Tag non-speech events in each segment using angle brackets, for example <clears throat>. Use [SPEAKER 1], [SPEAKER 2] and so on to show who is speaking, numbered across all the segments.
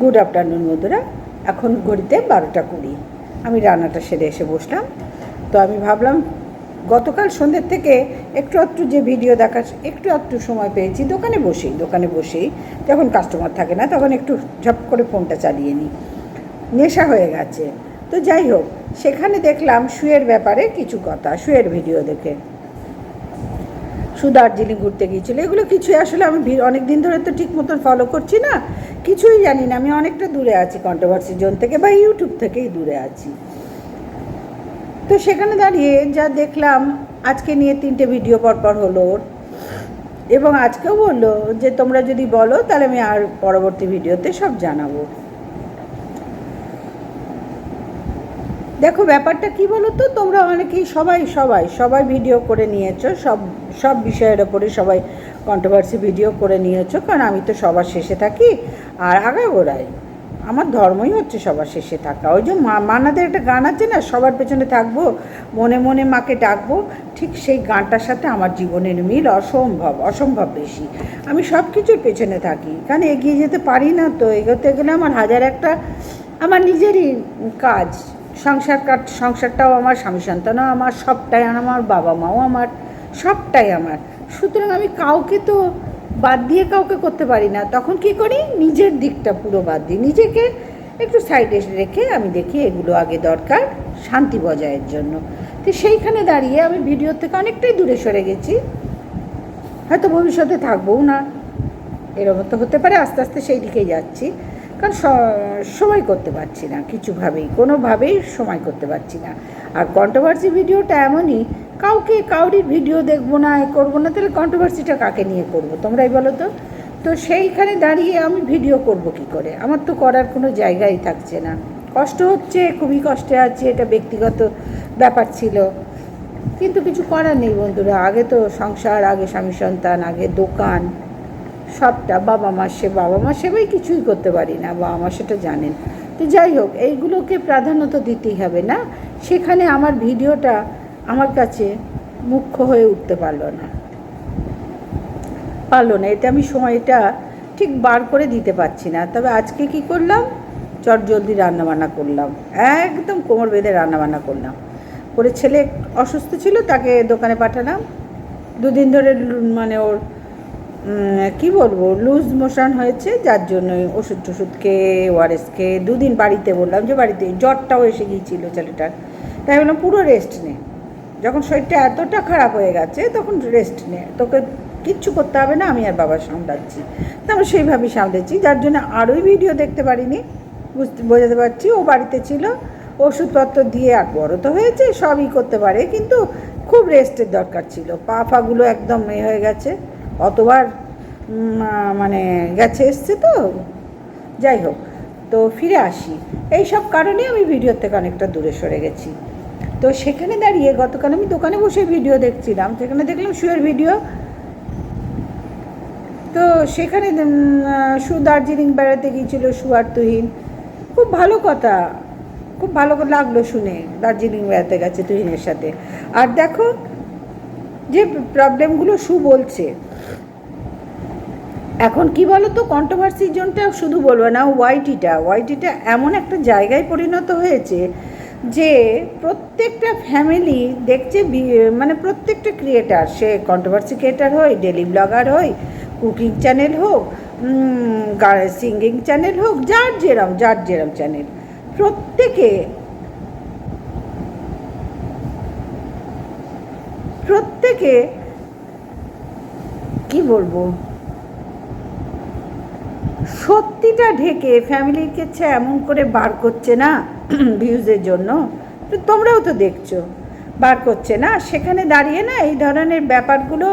[SPEAKER 1] Good afternoon বন্ধুরা। এখন ঘড়িতে বারোটা কুড়ি। আমি রান্নাটা সেরে এসে বসলাম। তো আমি ভাবলাম, গতকাল সন্ধ্যের থেকে একটু একটু যে ভিডিও দেখার, একটু একটু সময় পেয়েছি, দোকানে বসেই দোকানে বসেই। যখন কাস্টমার থাকে না, তখন একটু ঝপ করে ফোনটা চালিয়ে নিই। নেশা হয়ে গেছে। তো যাই হোক, সেখানে দেখলাম শুয়ের ব্যাপারে কিছু কথা, শুয়ের ভিডিও দেখে। শু দার্জিলিং ঘুরতে গিয়েছিল। এগুলো কিছুই আসলে আমি অনেক দিন ধরে তো ঠিক মতন ফলো করছি না। কিছুই জানি না। আমি অনেকটা দূরে আছি কন্ট্রোভার্সি জোন থেকে বা ইউটিউব থেকেই দূরে আছি। তো সেখানে দাঁড়িয়ে যা দেখলাম, আজকে নিয়ে তিনটে ভিডিও পরপর হলো ওর। এবং আজকেও বলল যে, তোমরা যদি বলো, তাহলে আমি আর পরবর্তী ভিডিওতে সব জানাব। দেখো, ব্যাপারটা কি বলো তো তোমরা অনেকেই সবাই সবাই সবাই ভিডিও করে নিয়েছো, সব সব বিষয়ের ওপরে সবাই কন্ট্রোভার্সি ভিডিও করে নিয়েছো, কারণ আমি তো সবার শেষে থাকি আর আগাগোড়াই আমার ধর্মই হচ্ছে সবার শেষে থাকা। ওই যে মা মানাদের একটা গান আছে না, সবার পেছনে থাকব, মনে মনে মাকে ডাকবো, ঠিক সেই গানটার সাথে আমার জীবনের মিল অসম্ভব অসম্ভব বেশি। আমি সব কিছুর পেছনে থাকি। কারণ এগিয়ে যেতে পারি না তো, এগোতে গেলে আমার হাজার একটা, আমার নিজেরই কাজ। সংসার কাট, সংসারটাও আমার স্বামী সন্তানও আমার, সবটাই আমার, বাবা মাও আমার, সবটাই আমার। সুতরাং আমি কাউকে তো বাদ দিয়ে কাউকে করতে পারি না। তখন কি করি? নিজের দিকটা পুরো বাদ দিই। নিজেকে একটু সাইডে রেখে আমি দেখি এগুলো আগে দরকার শান্তি বজায়ের জন্য। তো সেইখানে দাঁড়িয়ে আমি ভিডিও থেকে অনেকটাই দূরে সরে গেছি। হয়তো ভবিষ্যতে থাকবও না। এরকম তো হতে পারে, আস্তে আস্তে সেই দিকেই যাচ্ছি। কারণ সময় করতে পারছি না কিছুভাবেই, কোনোভাবেই সময় করতে পারছি না। আর কন্ট্রোভার্সি ভিডিওটা এমনই, কাউকে কাউরির ভিডিও দেখব না, এ করব না, তাহলে কন্ট্রোভার্সিটা কাকে নিয়ে করব তোমরাই বলো তো? তো সেইখানে দাঁড়িয়ে আমি ভিডিও করব কি করে? আমার তো করার কোনো জায়গাই থাকছে না। কষ্ট হচ্ছে, খুবই কষ্টে আছে, এটা ব্যক্তিগত ব্যাপার ছিল। কিন্তু কিছু করার নেই বন্ধুরা, আগে তো সংসার, আগে স্বামী সন্তান, আগে দোকান। সবটা বাবা মার সে, বাবা মার সেবাই কিছুই করতে পারি না, বাবা মা সেটা জানেন। তো যাই হোক, এইগুলোকে প্রাধান্য তো দিতেই হবে না। সেখানে আমার ভিডিওটা আমার কাছে মুখ্য হয়ে উঠতে পারল না। পারল না, এতে আমি সময়টা ঠিক বার করে দিতে পারছি না। তবে আজকে কি করলাম? চট জলদি রান্নাবান্না করলাম। একদম কোমর বেঁধে রান্নাবান্না করলাম। করে ছেলে অসুস্থ ছিল, তাকে দোকানে পাঠালাম। দুদিন ধরে মানে ওর কি বলব লুজ মোশন হয়েছে, যার জন্য ওষুধ টষুধ খেয়ে ওআরএস খেয়ে দুদিন বাড়িতে বললাম যে, বাড়িতে জ্বরটাও এসে গিয়েছিল ছেলেটার। তাই বললাম পুরো রেস্ট নে। যখন শরীরটা এতটা খারাপ হয়ে গেছে, তখন রেস্ট নে। তোকে কিচ্ছু করতে হবে না, আমি আর বাবা সামলাচ্ছি। তারপর সেইভাবেই সামলেছি, যার জন্য আরোই ভিডিও দেখতে পারিনি। বুঝতে, বোঝাতে পারছি, ও বাড়িতে ছিল, ওষুধপত্র দিয়ে আর বড় তো হয়েছে, সবই করতে পারে, কিন্তু খুব রেস্টের দরকার ছিল। পা ফাগুলো একদম এ হয়ে গেছে। অতবার মানে গেছে এসছে তো। যাই হোক, তো ফিরে আসি। এই সব কারণে আমি ভিডিওর থেকে অনেকটা দূরে সরে গেছি। তো সেখানে দাঁড়িয়ে গতকাল আমি দোকানে বসে ভিডিও দেখছিলাম। সেখানে দেখলাম শুয়ের ভিডিও। তো সেখানে সু দার্জিলিং বেড়াতে গিয়েছিল, সু আর তুহিন। খুব ভালো কথা। খুব ভালো লাগল শুনে দার্জিলিং বেড়াতে গেছে তুহিনের সাথে। আর দেখো, যে প্রবলেমগুলো সু বলছে এখন কি বলো তো কন্ট্রোভার্সির জোনটা শুধু বলব না ওয়াইটিটা ওয়াইটিটা এমন একটা জায়গায় পরিণত হয়েছে যে প্রত্যেকটা ফ্যামিলি দেখছে মানে প্রত্যেকটা ক্রিয়েটার সে কন্ট্রোভার্সি ক্রিয়েটার হয় ডেলি ব্লগার হয় কুকিং চ্যানেল হোক সিঙ্গিং চ্যানেল হোক, যার যেরম যার যেরম চ্যানেল প্রত্যেকে প্রত্যেকে কি বলব? সত্যিটা ঢেকে ফ্যামিলির কাছে এমন করে বার করছে না <clears throat> ভিউজের জন্য, তো তোমরাও তো দেখছ। বার করছে না, সেখানে দাঁড়িয়ে না এই ধরনের ব্যাপারগুলো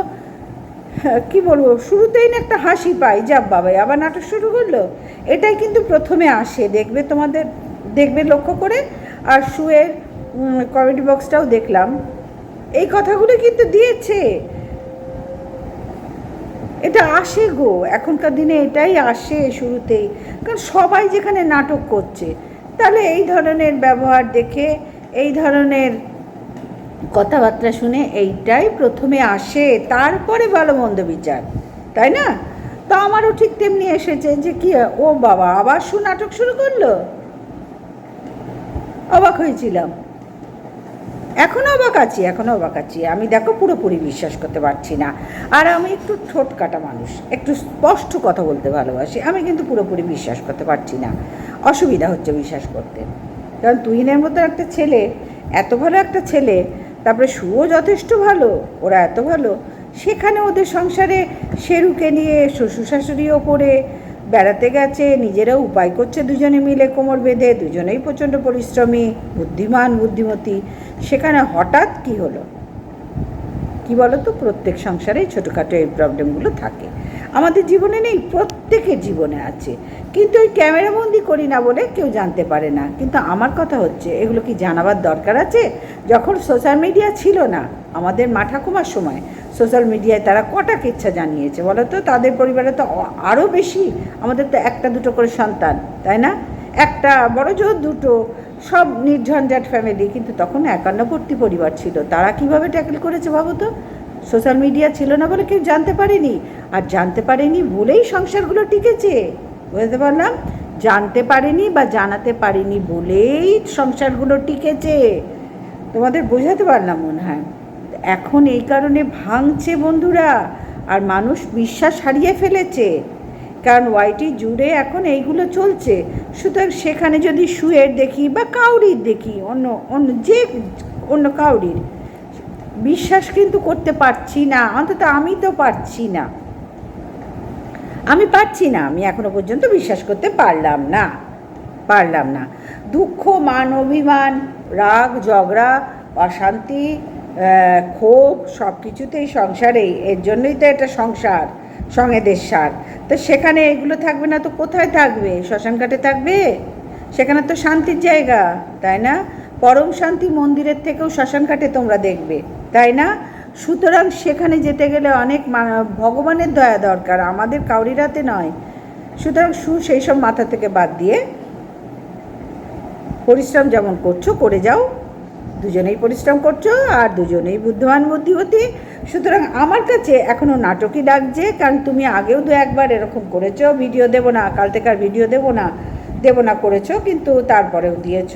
[SPEAKER 1] কি বলব, শুরুতেই না একটা হাসি পাই যাব বাবাই আবার নাটক শুরু করল? এটাই কিন্তু প্রথমে আসে, দেখবে তোমাদের, দেখবে লক্ষ্য করে। আর শুয়ের কমেডি বক্সটাও দেখলাম। এই কথাগুলো কিন্তু দিয়েছে। এটা আসে গো, এখনকার দিনে এটাই আসে শুরুতেই। কারণ সবাই যেখানে নাটক করছে, তাহলে এই ধরনের ব্যবহার দেখে, এই ধরনের কথাবার্তা শুনে এইটাই প্রথমে আসে, তারপরে ভালো মন্দ বিচার, তাই না? তো আমারও ঠিক তেমনি এসেছে যে কি, ও বাবা, আবার শু নাটক শুরু করল? অবাক হয়েছিলাম। এখনও অবাক আছি এখনও অবাক আছি। আমি দেখো পুরোপুরি বিশ্বাস করতে পারছি না। আর আমি একটু ঠোঁট কাটা মানুষ, একটু স্পষ্ট কথা বলতে ভালোবাসি। আমি কিন্তু পুরোপুরি বিশ্বাস করতে পারছি না। অসুবিধা হচ্ছে বিশ্বাস করতে। কারণ তুহিনের মতো একটা ছেলে, এত ভালো একটা ছেলে, তারপরে সুও যথেষ্ট ভালো, ওরা এত ভালো, সেখানে ওদের সংসারে শেরুকে নিয়ে শ্বশুর শাশুড়িও করে বেড়াতে গেছে, নিজেরাও উপায় করছে দুজনে মিলে কোমর বেঁধে, দুজনেই প্রচণ্ড পরিশ্রমী, বুদ্ধিমান, বুদ্ধিমতী। সেখানে হঠাৎ কি হলো? কি বলো তো প্রত্যেক সংসারে ছোটোখাটো এই প্রবলেমগুলো থাকে। আমাদের জীবনে নেই, প্রত্যেকের জীবনে আছে। কিন্তু ওই ক্যামেরাবন্দি করি না বলে কেউ জানতে পারে না। কিন্তু আমার কথা হচ্ছে, এগুলো কি জানাবার দরকার আছে? যখন সোশ্যাল মিডিয়া ছিল না, আমাদের মা ঠাকুমার সময় সোশ্যাল মিডিয়ায় তারা কটা কিচ্ছা জানিয়েছে বলো তো? তাদের পরিবারে তো আরও বেশি। আমাদের তো একটা, দুটো করে সন্তান, তাই না? একটা, বড় জোর দুটো, সব নির্ঝঞ্ঝাট ফ্যামিলি কিন্তু তখন একান্নবর্তী পরিবার ছিল। তারা কীভাবে ট্যাকেল করেছে ভাবো তো? সোশ্যাল মিডিয়া ছিল না বলে কেউ জানতে পারেনি। আর জানতে পারেনি বলেই সংসারগুলো টিকেছে। বুঝতে পারলাম? জানতে পারেনি বা জানাতে পারেনি বলেই সংসারগুলো টিকেছে। তোমাদের বোঝাতে পারলাম মনে হয়। এখন এই কারণে ভাঙছে বন্ধুরা, আর মানুষ বিশ্বাস হারিয়ে ফেলেছে। কারণ ওয়াইটি জুড়ে এখন এইগুলো চলছে। সুতরাং সেখানে যদি শুয়ের দেখি বা কাউরির দেখি, অন্য অন্য যে, অন্য কাউরির, বিশ্বাস কিন্তু করতে পারছি না, অন্তত আমি তো পারছি না। আমি পারছি না, আমি এখনও পর্যন্ত বিশ্বাস করতে পারলাম না পারলাম না। দুঃখ, মান, অভিমান, রাগ, ঝগড়া, অশান্তি ক্ষোভ সব কিছুতেই সংসারেই এর জন্যই তো এটা সংসার সঙ্গেদের সার। তো সেখানে এগুলো থাকবে না তো কোথায় থাকবে? শ্মশানঘাটে থাকবে? সেখানে তো শান্তির জায়গা, তাই না? পরম শান্তি মন্দিরের থেকেও শ্মশানঘাটে তোমরা দেখবে, তাই না? সুতরাং সেখানে যেতে গেলে অনেক ভগবানের দয়া দরকার, আমাদের কাউরির হাতে নয়। সুতরাং সু সেই সব মাথা থেকে বাদ দিয়ে পরিশ্রম যেমন করছ, করে যাও। দুজনেই পরিশ্রম করছ আর দুজনেই বুদ্ধিমান বুদ্ধিমতী সুতরাং আমার কাছে এখনও নাটকই লাগছে কারণ তুমি আগেও দু একবার এরকম করেছ, ভিডিও দেবো না কাল থেকে আর ভিডিও দেবো না দেবো না করেছ, কিন্তু তারপরেও দিয়েছ।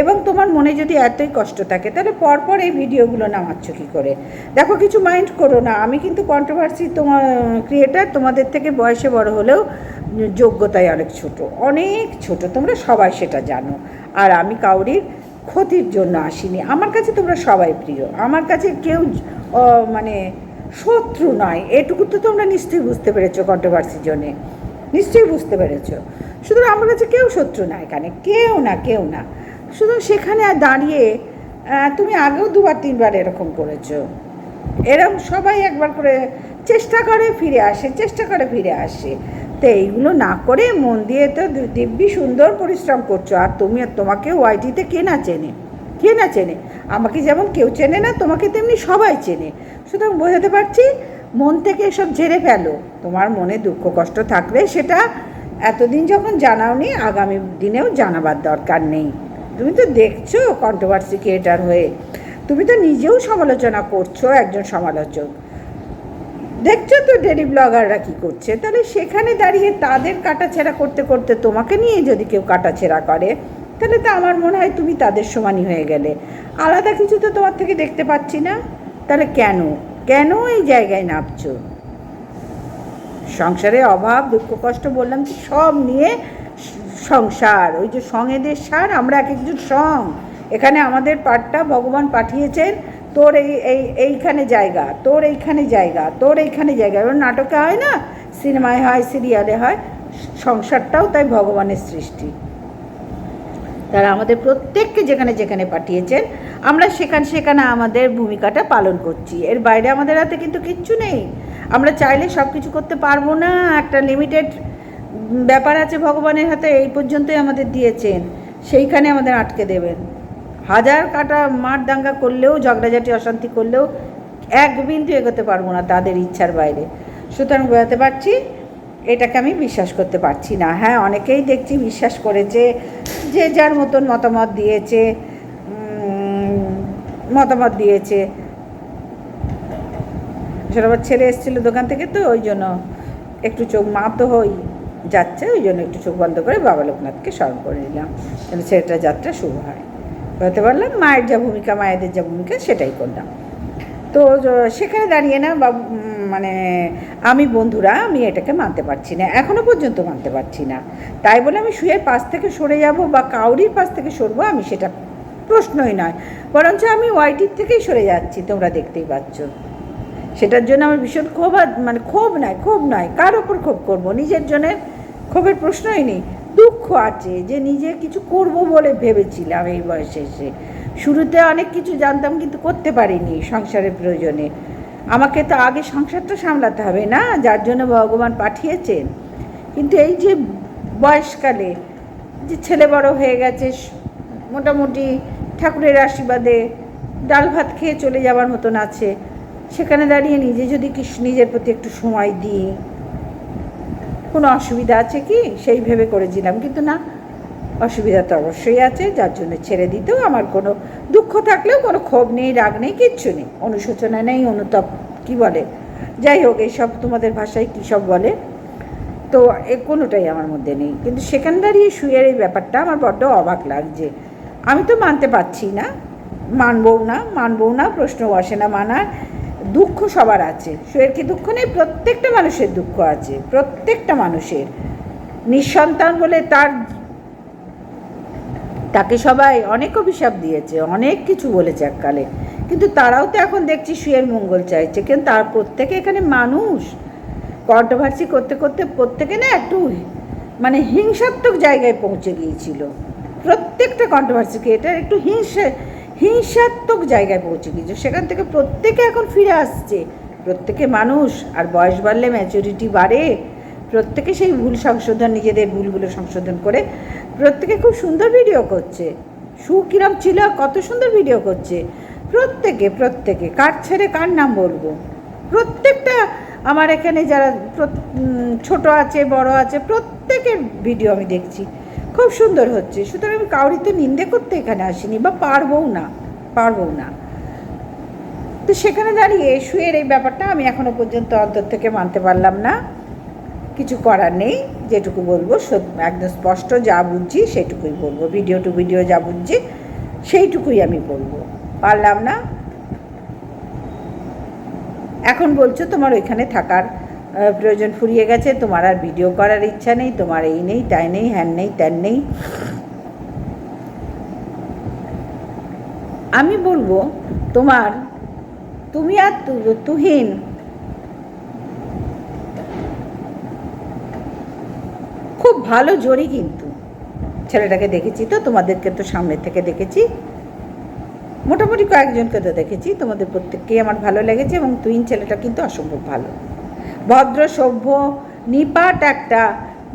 [SPEAKER 1] এবং তোমার মনে যদি এতই কষ্ট থাকে, তাহলে পরপর এই ভিডিওগুলো নামাচ্ছ কী করে? দেখো, কিছু মাইন্ড করো না। আমি কিন্তু কন্ট্রোভার্সি তোমার ক্রিয়েটার তোমাদের থেকে বয়সে বড় হলেও যোগ্যতায় অনেক ছোট। অনেক ছোট, তোমরা সবাই সেটা জানো। আর আমি কাউরির ক্ষতির জন্য আসিনি। আমার কাছে তোমরা সবাই প্রিয়। আমার কাছে কেউ মানে শত্রু নয়। এটুকু তো তোমরা নিশ্চয়ই বুঝতে পেরেছ কন্ট্রোভার্সির জন্যে নিশ্চয়ই বুঝতে পেরেছ। সুতরাং আমার কাছে কেউ শত্রু না এখানে। কেউ না কেউ না। শুধু সেখানে দাঁড়িয়ে তুমি আগেও দুবার, তিনবার এরকম করেছ। এরকম সবাই একবার করে চেষ্টা করে ফিরে আসে, চেষ্টা করে ফিরে আসে। তো এইগুলো না করে মন দিয়ে তো দিব্যি সুন্দর পরিশ্রম করছ। আর তুমি তোমাকে ওয়াইটিতে কে না চেনে? কে না চেনে? আমাকে যেমন কেউ চেনে না, তোমাকে তেমনি সবাই চেনে। সুতরাং বোঝাতে পারছি, মন থেকে এসব ঝেড়ে ফেলো। তোমার মনে দুঃখ কষ্ট থাকলে সেটা এতদিন যখন জানাওনি, আগামী দিনেও জানাবার দরকার নেই। তুমি তো দেখছ কন্ট্রোভার্সি ক্রিয়েটার হয়ে। তুমি তো নিজেও সমালোচনা করছ, একজন সমালোচক। দেখছ তো ডেলি ব্লগাররা কী করছে? তাহলে সেখানে দাঁড়িয়ে তাদের কাটাছেড়া করতে করতে তোমাকে নিয়ে যদি কেউ কাটাছেড়া করে, তাহলে তো আমার মনে হয় তুমি তাদের সমানই হয়ে গেলে। আলাদা কিছু তো তোমার থেকে দেখতে পাচ্ছি না। তাহলে কেন? কেন এই জায়গায় নামছো সংসারে অভাব, দুঃখ, কষ্ট বললাম কি, সব নিয়ে সংসার, ওই যে সঙ্গেদের সার, আমরা এক একজন সং। এখানে আমাদের পাঠটা ভগবান পাঠিয়েছেন। তোর এই এই, এইখানে জায়গা, তোর এইখানে জায়গা, তোর এইখানে জায়গা। এবার নাটকে হয় না? সিনেমায় হয়, সিরিয়ালে হয়, সংসারটাও তাই ভগবানের সৃষ্টি। তারা আমাদের প্রত্যেককে যেখানে যেখানে পাঠিয়েছেন, আমরা সেখানে সেখানে আমাদের ভূমিকাটা পালন করছি। এর বাইরে আমাদের হাতে কিন্তু কিচ্ছু নেই। আমরা চাইলে সব কিছু করতে পারব না। একটা লিমিটেড ব্যাপার আছে ভগবানের হাতে, এই পর্যন্তই আমাদের দিয়েছেন। সেইখানে আমাদের আটকে দেবেন। হাজার কাটা মার দাঙ্গা করলেও, ঝগড়াঝাটি, অশান্তি করলেও এক বিন্দু এগোতে পারব না তাদের ইচ্ছার বাইরে। সুতরাং বোঝাতে পারছি, এটাকে আমি বিশ্বাস করতে পারছি না। হ্যাঁ অনেকেই দেখছি বিশ্বাস করেছে, যে যার মতন মতামত দিয়েছে মতামত দিয়েছে। সেটা আবার ছেলে এসেছিল দোকান থেকে তো, ওই জন্য একটু চোখ তো হই যাচ্ছে, ওই জন্য একটু চোখ বন্ধ করে বাবা লোকনাথকে স্মরণ করে নিলাম। যেন ছেলেটা যাত্রা শুরু হয়। বলতে পারলাম, মায়ের যা ভূমিকা, মায়েদের যা ভূমিকা, সেটাই করলাম। তো সেখানে দাঁড়িয়ে না বা মানে আমি বন্ধুরা, আমি এটাকে মানতে পারছি না, এখনও পর্যন্ত মানতে পারছি না। তাই বলে আমি শুয়ের পাশ থেকে সরে যাব বা কাউরির পাশ থেকে সরবো, আমি সেটা প্রশ্নই নয়। বরঞ্চ আমি ওয়াইটির থেকেই সরে যাচ্ছি, তোমরা দেখতেই পাচ্ছ। সেটার জন্য আমার ভীষণ ক্ষোভ মানে ক্ষোভ নয় ক্ষোভ নয় কার ওপর ক্ষোভ করব। নিজের জন্য ক্ষোভের প্রশ্নই নেই। দুঃখ আছে যে নিজে কিছু করব বলে ভেবেছিলাম এই বয়সে এসে। শুরুতে অনেক কিছু জানতাম কিন্তু করতে পারিনি সংসারের প্রয়োজনে। আমাকে তো আগে সংসারটা সামলাতে হবে না? যার জন্য ভগবান পাঠিয়েছেন। কিন্তু এই যে বয়সকালে যে ছেলে বড় হয়ে গেছে, মোটামুটি ঠাকুরের আশীর্বাদে ডাল ভাত খেয়ে চলে যাওয়ার মতন আছে, সেখানে দাঁড়িয়ে নিজে যদি নিজের প্রতি একটু সময় দিই। কোনো অসুবিধা আছে কি? সেই ভেবে করেছিলাম। কিন্তু না, অসুবিধা তো অবশ্যই আছে। যার জন্য ছেড়ে দিতেও আমার কোনো দুঃখ থাকলেও কোনো ক্ষোভ নেই, রাগ নেই, কিচ্ছু নেই। অনুশোচনা নেই, অনুতাপ, কি বলে? যাই হোক এইসব তোমাদের ভাষায় কী সব বলে? তো এ কোনোটাই আমার মধ্যে নেই। কিন্তু সেখানে দাঁড়িয়ে শুয়ের এই ব্যাপারটা আমার বড্ড অবাক লাগছে। আমি তো মানতে পারছি না। মানবও না মানবও না প্রশ্ন বসে না মানার। দুঃখ সবার আছে। শুয়ের কি দুঃখ নেই? প্রত্যেকটা মানুষের দুঃখ আছে। প্রত্যেকটা মানুষের। নিঃসন্তান বলে তার তাকে সবাই অনেক অভিশাপ দিয়েছে, অনেক কিছু বলেছে এককালে। কিন্তু তারাও তো এখন দেখছি শুয়ের মঙ্গল চাইছে। কিন্তু তার প্রত্যেকে এখানে মানুষ? কন্ট্রোভার্সি করতে করতে প্রত্যেকে না একটু মানে হিংসাত্মক জায়গায় পৌঁছে গিয়েছিল। প্রত্যেকটা কন্ট্রোভার্সিকে এটা একটু হিংসা হিংসাত্মক জায়গায় পৌঁছে গিয়েছে। সেখান থেকে প্রত্যেকে এখন ফিরে আসছে। প্রত্যেকে মানুষ, আর বয়স বাড়লে ম্যাচুরিটি বাড়ে। প্রত্যেকে সেই ভুল সংশোধন, নিজেদের ভুলগুলো সংশোধন করে প্রত্যেকে খুব সুন্দর ভিডিও করছে। সু কিরম ছিল, কত সুন্দর ভিডিও করছে। প্রত্যেকে প্রত্যেকে, কার ছেড়ে কার নাম বলব? প্রত্যেকটা আমার এখানে যারা ছোট আছে, বড় আছে, প্রত্যেকের ভিডিও আমি দেখছি। খুব সুন্দর হচ্ছে। সুতরাং আমি কাউরি তো নিন্দে করতে এখানে আসিনি বা পারবও না পারবও না। তো সেখানে দাঁড়িয়ে শুয়ের এই ব্যাপারটা আমি এখনও পর্যন্ত অন্তর থেকে মানতে পারলাম না। কিছু করার নেই, যেটুকু বলব একদম স্পষ্ট যা বুঝছি সেটুকুই বলব। ভিডিও টু ভিডিও যা বুঝছি সেইটুকুই আমি বলব। পারলাম না। এখন বলছো তোমার ওইখানে থাকার প্রয়োজন ফুরিয়ে গেছে, তোমার আর ভিডিও করার ইচ্ছা নেই, তোমার এই নেই, তাই নেই, হ্যান নেই, ত্যান নেই। আমি বলব, তোমার, তুমি আর তুহিন, খুব ভালো জড়ি কিন্তু। ছেলেটাকে দেখেছি তো, তোমাদেরকে তো সামনে থেকে দেখেছি। মোটামুটি কয়েকজনকে তো দেখেছি, তোমাদের প্রত্যেককেই আমার ভালো লেগেছে এবং তুইন ছেলেটা কিন্তু অসম্ভব ভালো। ভদ্র সভ্য নিপাট একটা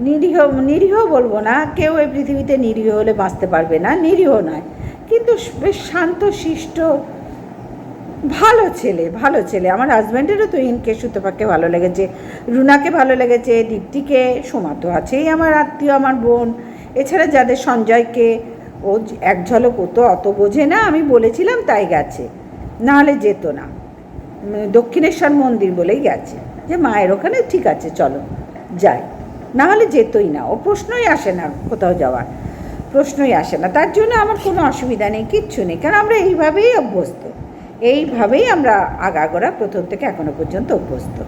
[SPEAKER 1] নিরীহ নিরীহ বলব না, কেউ এই পৃথিবীতে নিরীহ হলে বাঁচতে পারবে না, নিরীহ নয়। কিন্তু বেশ শান্ত, শিষ্ট, ভালো ছেলে ভালো ছেলে। আমার হাজব্যান্ডেরও তো ইনকে সুতপাকে ভালো লেগেছে, রুনাকে ভালো লেগেছে, দীপ্তিকে, সোমা তো আছেই আমার আত্মীয়, আমার বোন। এছাড়া যাদের সঞ্জয়কে, ও এক ঝলক ও তো অত বোঝে না, আমি বলেছিলাম তাই গেছে। নাহলে যেত না। দক্ষিণেশ্বর মন্দির বলেই গেছে। যে মায়ের ওখানে ঠিক আছে, চলো। যাই। নাহলে যেতই না। ও প্রশ্নই আসে না কোথাও যাওয়ার। প্রশ্নই আসে না। তার জন্য আমার কোনো অসুবিধা নেই, কিচ্ছু নেই। কারণ আমরা এইভাবেই অভ্যস্ত। এইভাবেই আমরা আগাগোড়া প্রথম থেকে এখনও পর্যন্ত অভ্যস্ত।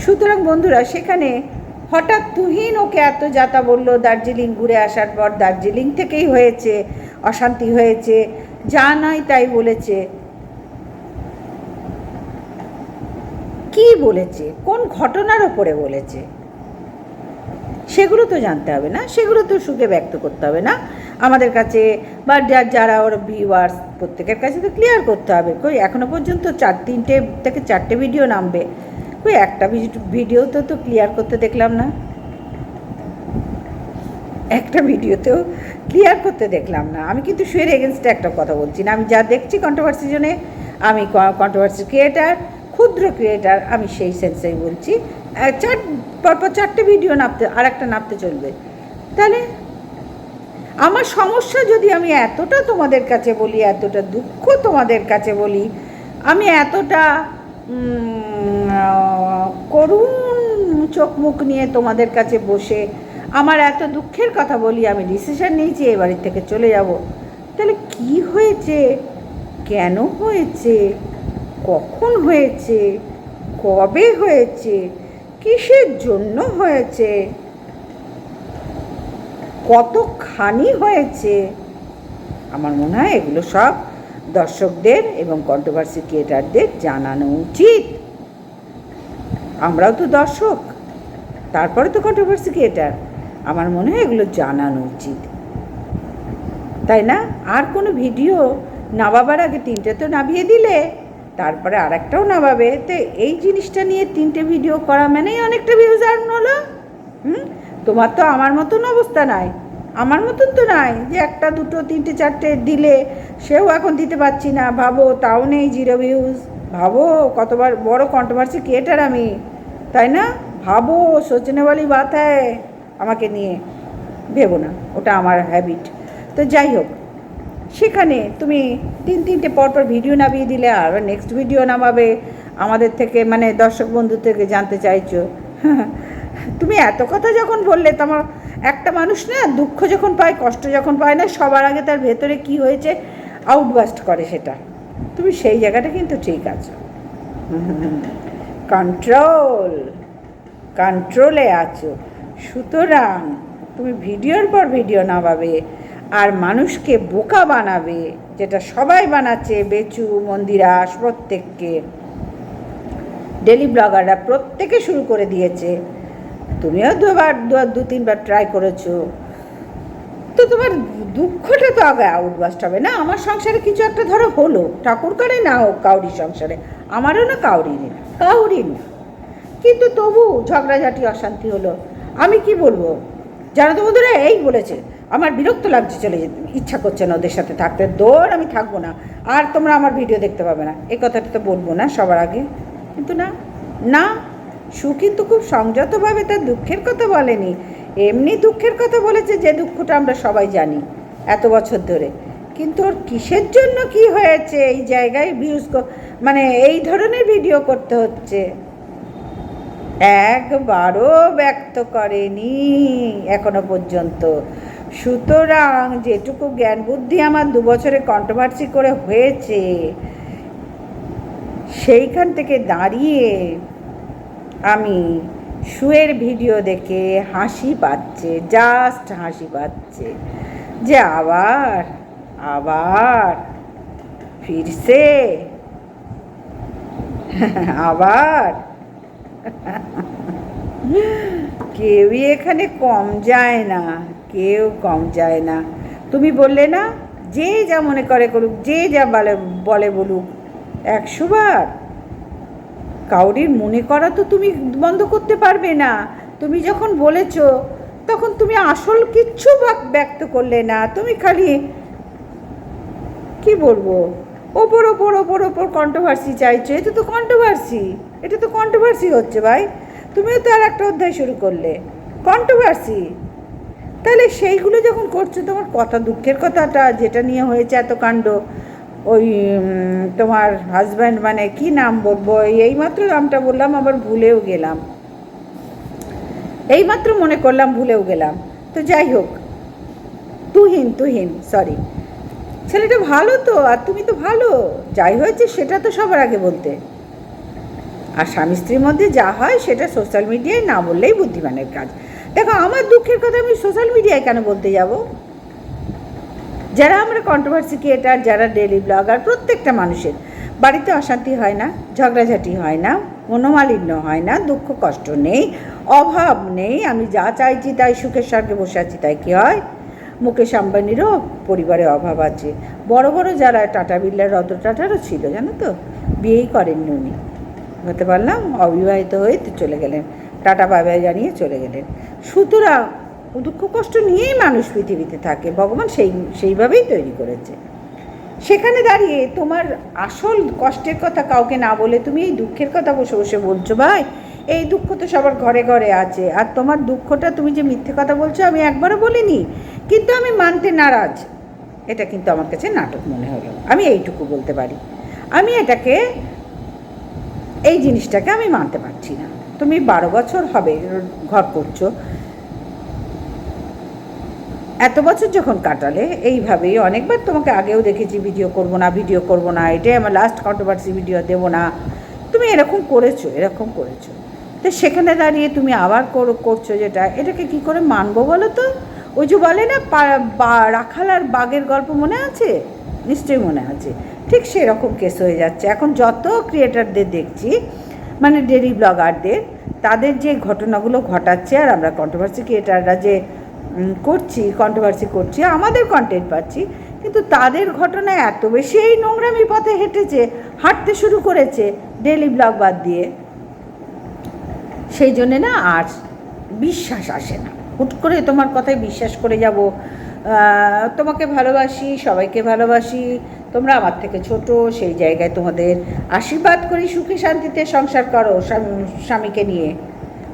[SPEAKER 1] সুতরাং বন্ধুরা, সেখানে হঠাৎ তুহিন ওকে এত যাতা বলল, দার্জিলিং ঘুরে আসার পর দার্জিলিং থেকেই হয়েছে, অশান্তি হয়েছে, যা নয় তাই বলেছে। কি বলেছে? কোন ঘটনার ওপরে বলেছে? সেগুলো তো জানতে হবে না, সেগুলো তো সুখে ব্যক্ত করতে হবে না। আমাদের কাছে বা যার যারা ওর ভিউয়ার্স প্রত্যেকের কাছে তো ক্লিয়ার করতে হবে। কই, এখনও পর্যন্ত চার, তিনটে থেকে চারটে ভিডিও নামবে। কই, একটা ভিডিও তো তো ক্লিয়ার করতে দেখলাম না। একটা ভিডিওতেও ক্লিয়ার করতে দেখলাম না। আমি কিন্তু শুয়ের এগেনস্টে একটা কথা বলছি না। আমি যা দেখছি কন্ট্রোভার্সি জন্যে, আমি কন্ট্রোভার্সি ক্রিয়েটার ক্ষুদ্র ক্রিয়েটার আমি সেই সেন্সেই বলছি। চার, পরপর চারটে ভিডিও নামতে আর একটা নামতে চলবে। তাহলে আমার সমস্যা যদি আমি এতটা তোমাদের কাছে বলি, এতটা দুঃখ তোমাদের কাছে বলি, আমি এতটা করুণ চোখ মুখ নিয়ে তোমাদের কাছে বসে আমার এত দুঃখের কথা বলি, আমি ডিসিশন নিয়েছি, এ বাড়ির থেকে চলে যাব। তাহলে কি হয়েছে? কেন হয়েছে? কখন হয়েছে? কবে হয়েছে? কিসের জন্য হয়েছে? কতখানি হয়েছে? আমার মনে হয় এগুলো সব দর্শকদের এবং কন্ট্রোভার্সি ক্রিয়েটারদের জানানো উচিত। আমরাও তো দর্শক, তারপরে তো কন্ট্রোভার্সি ক্রিয়েটার আমার মনে হয় এগুলো জানানো উচিত। তাই না? আর কোনো ভিডিও নামাবার আগে তিনটে তো নামিয়ে দিলে। তারপরে আর একটাও নামাবে। তো এই জিনিসটা নিয়ে তিনটে ভিডিও করা মানেই অনেকটা ভিউজ আর্ন হলো। হুম? তোমার তো আমার মতন অবস্থা নাই। আমার মতন তো নাই যে একটা, দুটো, তিনটে, চারটে দিলে সেও এখন দিতে পারছি না। ভাবো, তাও নেই জিরো ভিউজ ভাবো, কতবার বড় কন্ট্রোভার্সি ক্রিয়েটার আমি। তাই না? ভাবো সোচনেওয়ালি বাত আমাকে নিয়ে। ভেবো না, ওটা আমার হ্যাবিট তো যাই হোক সেখানে তুমি তিন তিনটে পরপর ভিডিও নামিয়ে দিলে আর নেক্সট ভিডিও নামাবে। আমাদের থেকে মানে দর্শক বন্ধু থেকে জানতে চাইছো। <laughs> তুমি এত কথা যখন বললে তোমার একটা মানুষ না দুঃখ যখন পায়, কষ্ট যখন পায় না, সবার আগে তার ভেতরে কি হয়েছে আউটবাস্ট করে সেটা। তুমি সেই জায়গাটা কিন্তু ঠিক আছো। কন্ট্রোল কন্ট্রোলে আছো। সুতরাং তুমি ভিডিওর পর ভিডিও নামাবে। আর মানুষকে বোকা বানাবে, যেটা সবাই বানাচ্ছে বেচু, মন্দিরাস, প্রত্যেককে। ডেলি ব্লগাররা প্রত্যেকে শুরু করে দিয়েছে। তুমিও দুবার, দু- তিনবার ট্রাই করেছ। তো তোমার দুঃখটা তো আগে আউটবাস্ট হবে না? আমার সংসারে কিছু একটা ধরো হলো। ঠাকুর করে না হোক কাউরি সংসারে। আমারও না কাউরি না। কাউরি না। কিন্তু তবু ঝগড়াঝাটি, অশান্তি হলো। আমি কি বলব? জানো তো বন্ধুরা, এই বলেছে। আমার বিরক্ত লাগছে চলে যেতে। ইচ্ছা করছে না ওদের সাথে থাকতে। দৌড়, আমি থাকব না। আর তোমরা আমার ভিডিও দেখতে পাবে না। এই কথাটা তো বলব না সবার আগে। কিন্তু না না সু কিন্তু খুব সংযতভাবে তার দুঃখের কথা বলেনি। এমনি দুঃখের কথা বলেছে যে দুঃখটা আমরা সবাই জানি, এত বছর ধরে। কিন্তু ওর কিসের জন্য কি হয়েছে? এই জায়গায় ভিউজ মানে এই ধরনের ভিডিও করতে হচ্ছে। একবারও ব্যক্ত করেনি এখনও পর্যন্ত। সুতরাং যেটুকু জ্ঞান বুদ্ধি আমার দু বছরে কন্ট্রোভার্সি করে হয়েছে, সেইখান থেকে দাঁড়িয়ে আমি শুয়ের ভিডিও দেখে হাসি পাচ্ছে জাস্ট হাসি পাচ্ছে। যে আবার আবার ফিরছে। আবার। কেউই এখানে কম যায় না। কেউ কম যায় না। তুমি বললে, না, যে যা মনে করে করুক, যে যা বলে বলে বলুক, একশো বার। কাউরির মনে করা তো তুমি বন্ধ করতে পারবে না। তুমি যখন বলেছ, তখন তুমি আসল কিচ্ছু ব্যক্ত করলে না। তুমি খালি, কি বলব, ওপর ওপর ওপর ওপর কন্ট্রোভার্সি চাইছো। এটা তো কন্ট্রোভার্সি এটা তো কন্ট্রোভার্সি হচ্ছে ভাই। তুমিও তো আর একটা অধ্যায় শুরু করলে। কন্ট্রোভার্সি তাহলে সেইগুলো যখন করছ, তোমার কথা দুঃখের কথাটা, যেটা নিয়ে হয়েছে এত কাণ্ড, ওই তোমার হাজব্যান্ড মানে কি নাম বলব, এই এইমাত্র নামটা বললাম, আবার ভুলেও গেলাম। এইমাত্র মনে করলাম, ভুলেও গেলাম। তো যাই হোক, তুহিন তুহিন সরি ছেলেটা ভালো তো, আর তুমি তো ভালো। যাই হয়েছে, সেটা তো সবার আগে বলতে। আর স্বামী স্ত্রীর মধ্যে যা হয়, সেটা সোশ্যাল মিডিয়ায় না বললেই বুদ্ধিমানের কাজ। দেখো, আমার দুঃখের কথা আমি সোশ্যাল মিডিয়ায় কেন বলতে যাব? যারা আমরা কন্ট্রোভার্সি ক্রিয়েটার যারা ডেলি ব্লগার প্রত্যেকটা মানুষের, বাড়িতে অশান্তি হয় না, ঝগড়াঝাটি হয় না, মনোমালিন্য হয় না, দুঃখ, কষ্ট নেই, অভাব নেই, আমি যা চাইছি তাই সুখের স্বর্গে বসে আছি, তাই কী হয়? মুকেশ আম্বানিরও পরিবারে অভাব আছে। বড় বড় যারা টাটা বিড়লা রতন টাটারও ছিল, জানো তো? বিয়েই করেননি উনি। হতে পারলাম, অবিবাহিত হয়ে চলে গেলেন। টাটা বাবাই জানিয়ে চলে গেলেন। সুতরাং দুঃখ কষ্ট নিয়েই মানুষ পৃথিবীতে থাকে, ভগবান সেই, সেইভাবেই তৈরি করেছে। সেখানে দাঁড়িয়ে তোমার আসল কষ্টের কথা কাউকে না বলে তুমি এই দুঃখের কথা বসে বসে বলছো, ভাই, এই দুঃখ তো সবার ঘরে ঘরে আছে, আর তোমার দুঃখটা তুমি যে মিথ্যে কথা বলছো আমি একবারও বলিনি, কিন্তু আমি মানতে নারাজ। এটা কিন্তু আমার কাছে নাটক মনে হলো। আমি এইটুকু বলতে পারি। আমি এটাকে এই জিনিসটাকে আমি মানতে পারছি না। তুমি বারো বছর হবে ঘর করছ। এত বছর যখন কাটালে, এইভাবেই অনেকবার তোমাকে আগেও দেখেছি ভিডিও করব না ভিডিও করব না, এটাই আমার লাস্ট কন্ট্রোভার্সি ভিডিও দেবো না। তুমি এরকম করেছ এরকম করেছ। তো সেখানে দাঁড়িয়ে তুমি আবার করো, করছ যেটা, এটাকে কি করে মানবো বলো তো? ওই যে বলে না রাখাল আর বাঘের গল্প মনে আছে? নিশ্চয়ই মনে আছে। ঠিক সেরকম কেস হয়ে যাচ্ছে। এখন যত ক্রিয়েটারদের দেখছি মানে ডেলি ব্লগারদের তাদের যে ঘটনাগুলো ঘটাচ্ছে আর আমরা কন্ট্রোভার্সি ক্রিয়েটাররা যে করছি কন্ট্রোভার্সি করছি, আমাদের কন্টেন্ট পাচ্ছি, কিন্তু তাদের ঘটনায় এত বেশি এই নোংরামি পথে হেঁটেছে, হাঁটতে শুরু করেছে ডেলি ব্লগ বাদ দিয়ে। সেই জন্যে না আর বিশ্বাস আসে না। হুট করে তোমার কথায় বিশ্বাস করে যাব তোমাকে ভালোবাসি, সবাইকে ভালোবাসি তোমরা আমার থেকে ছোট, সেই জায়গায় তোমাদের আশীর্বাদ করি, সুখে শান্তিতে সংসার করো স্বামীকে নিয়ে।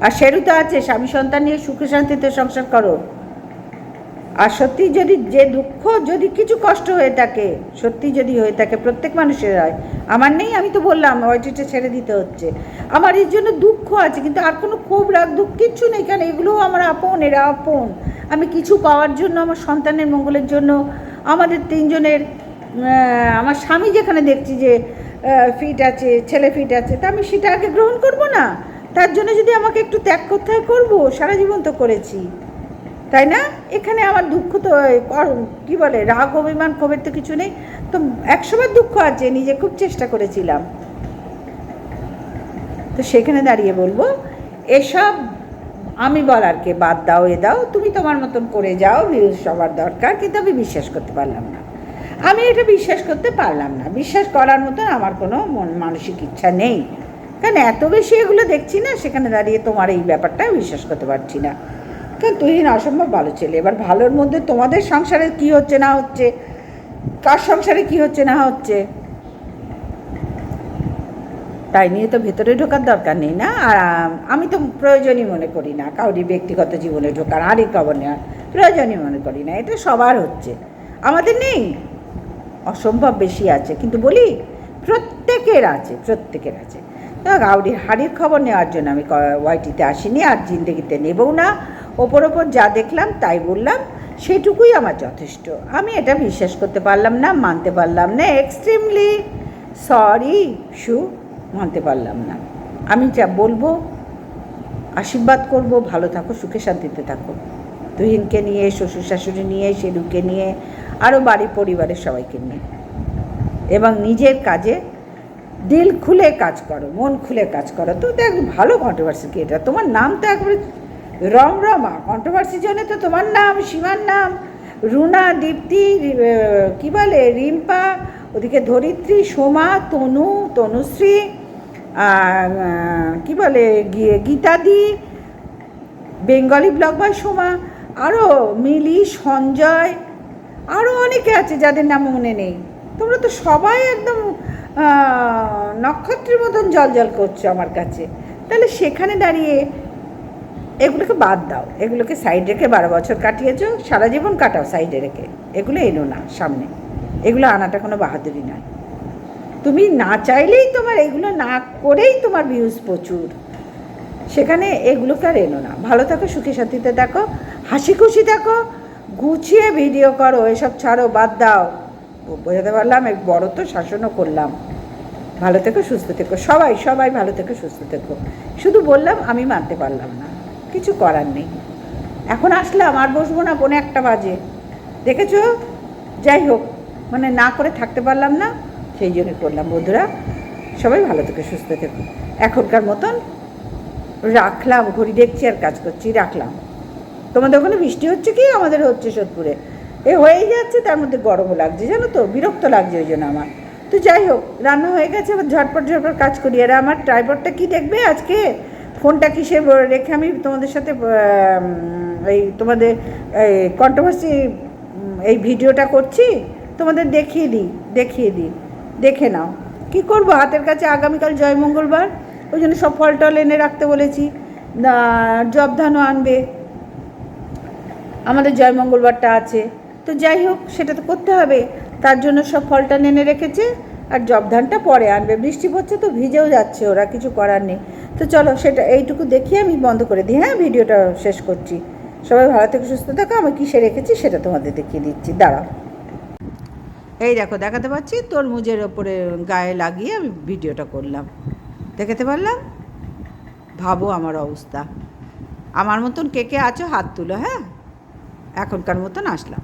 [SPEAKER 1] আর সেরু তো আছে, স্বামী সন্তান নিয়ে সুখে শান্তিতে সংসার করো। আর সত্যি যদি যে দুঃখ, যদি কিছু কষ্ট হয়ে থাকে, সত্যি যদি হয়ে থাকে, প্রত্যেক মানুষের হয়। আমার নেই, আমি তো বললাম ওয়াইটিটা ছেড়ে দিতে হচ্ছে। আমার এর জন্য দুঃখ আছে, কিন্তু আর কোনো ক্ষোভ, রাগ, দুঃখ কিচ্ছু নেই, কারণ এগুলোও আমার আপন, এরা আপন। আমি কিছু পাওয়ার জন্য, আমার সন্তানের মঙ্গলের জন্য, আমাদের তিনজনের আমার স্বামী যেখানে দেখছি যে ফিট আছে, ছেলে ফিট আছে, তা আমি সেটা আগে গ্রহণ করব না। তার জন্য যদি আমাকে একটু ত্যাগ করতে হয়, করব, সারা জীবন তো করেছি। তাই না? এখানে আমার দুঃখ তো কি বলে, রাগ, অভিমান, ক্ষোভের তো কিছু নেই। তো একসময় দুঃখ আছে, নিজে খুব চেষ্টা করেছিলাম। তো সেখানে দাঁড়িয়ে বলব, এসব আমি বলারকে বাদ দাও, এ দাও, তুমি তোমার মতন করে যাও ভিউজ সবার দরকার, কিন্তু আমি বিশ্বাস করতে পারলাম না। আমি এটা বিশ্বাস করতে পারলাম না। বিশ্বাস করার মতন আমার কোনো মন মানসিক ইচ্ছা নেই। কারণ এত বেশি এগুলো দেখছি না, সেখানে দাঁড়িয়ে তোমার এই ব্যাপারটা বিশ্বাস করতে পারছি না। কারণ তুই না অসম্ভব ভালো ছেলে। এবার ভালোর মধ্যে তোমাদের সংসারে কি হচ্ছে না হচ্ছে? কার সংসারে কি হচ্ছে না হচ্ছে? তাই নিয়ে তো ভেতরে ঢোকার দরকার নেই না? আর আমি তো প্রয়োজনই মনে করি না। কাউরি ব্যক্তিগত জীবনে ঢোকার আরই খবর নেওয়ার প্রয়োজনই মনে করি না। এটা সবার হচ্ছে। আমাদের নেই। অসম্ভব বেশি আছে। কিন্তু বলি, প্রত্যেকের আছে প্রত্যেকের আছে। তো গাউরির হাড়ির খবর নেওয়ার জন্য আমি ওয়াইটিতে আসিনি, আর জিন্দগিতে নেবও না। ওপর ওপর যা দেখলাম, তাই বললাম, সেটুকুই আমার যথেষ্ট। আমি এটা বিশ্বাস করতে পারলাম না, মানতে পারলাম না, এক্সট্রিমলি সরি শু মানতে পারলাম না। আমি যা বলব, আশীর্বাদ করব, ভালো থাকো, সুখে শান্তিতে থাকো। তুহিনকে নিয়ে, শ্বশুর শাশুড়ি নিয়ে, সেরুকে নিয়ে আরও বাড়ির পরিবারের সবাইকে নিয়ে। এবং নিজের কাজে দিল খুলে কাজ করো, মন খুলে কাজ করো। তো দেখ, ভালো কন্ট্রোভার্সি এটা? তোমার নাম তো একবারে রমরমা কন্ট্রোভার্সির জন্য তো তোমার নাম, সীমার নাম। রুনা, দীপ্তি কি বলে, রিম্পা, ওদিকে ধরিত্রী, সোমা, তনু, তনুশ্রী কি বলে গীতাদি, বেঙ্গলি ব্লগ বাই সোমা আরও মিলি, সঞ্জয় আরও অনেকে আছে যাদের নাম মনে নেই। তোমরা তো সবাই একদম নক্ষত্রের মতন জল জল করছ আমার কাছে। তাহলে সেখানে দাঁড়িয়ে এগুলোকে বাদ দাও। এগুলোকে সাইড রেখে বারো বছর কাটিয়েছো, সারা জীবন কাটাও সাইডে রেখে। এগুলো এনো না সামনে। এগুলো আনাটা কোনো বাহাদুরি নয়। তুমি না চাইলেই তোমার এগুলো না করেই তোমার ভিউজ প্রচুর। সেখানে এগুলোকে আর এনো না। ভালো থাকো, সুখে শান্তিতে দেখো হাসি খুশি থাকো গুছিয়ে ভিডিও করো, এসব ছাড়ো, বাদ দাও। বোঝাতে পারলাম এক বড় তো শাসনও করলাম। ভালো থেকো, সুস্থ থেকো। সবাই সবাই ভালো থেকো, সুস্থ থেকো। শুধু বললাম, আমি মানতে পারলাম না। কিছু করার নেই। এখন আসলাম, আর বসবো না, পৌনে একটা বাজে। দেখেছ? যাই হোক মানে না করে থাকতে পারলাম না, সেই জন্য করলাম, বন্ধুরা। সবাই ভালো থেকে, সুস্থ থেকো। এখনকার মতন রাখলাম, ঘড়ি দেখছি আর কাজ করছি, রাখলাম। তোমাদের ওখানে বৃষ্টি হচ্ছে কি? আমাদের হচ্ছে সোদপুরে। এ হয়েই যাচ্ছে, তার মধ্যে গরমও লাগছে, জানো তো? বিরক্ত লাগছে ওই জন্য আমার। তো যাই হোক, রান্না হয়ে গেছে, এবার ঝটপট ঝটপট কাজ করি। আর আমার ট্রাইপডটা কি দেখবে আজকে? ফোনটা কিসে রেখে আমি তোমাদের সাথে এই তোমাদের, এই কন্ট্রোভার্সি এই ভিডিওটা করছি। তোমাদের দেখিয়ে দিই দেখিয়ে দিই, দেখে নাও। কি করব? হাতের কাছে আগামীকাল জয় মঙ্গলবার। ওই জন্য সব ফল টল এনে রাখতে বলেছি। না- জব ধানও আনবে। আমাদের জয় মঙ্গলবারটা আছে। তো যাই হোক, সেটা তো করতে হবে। তার জন্য সব ফলটা নেনে রেখেছে আর জব ধানটা পরে আনবে। বৃষ্টি পড়ছে তো ভিজেও যাচ্ছে, ওরা কিছু করার নেই। তো চলো, সেটা এইটুকু দেখিয়ে আমি বন্ধ করে দিই। হ্যাঁ ভিডিওটা শেষ করছি। সবাই ভালো থেকে, সুস্থ থাকো। আমি কিসে রেখেছি সেটা তোমাদের দেখিয়ে দিচ্ছি। দাঁড়াও। এই দেখো, দেখাতে পাচ্ছি? তরমুজের ওপরে গায়ে লাগিয়ে আমি ভিডিওটা করলাম। দেখাতে পারলাম? ভাবো আমার অবস্থা। আমার মতন কে কে আছো, হাত তুলো হ্যাঁ? এখনকার মতন আসলাম।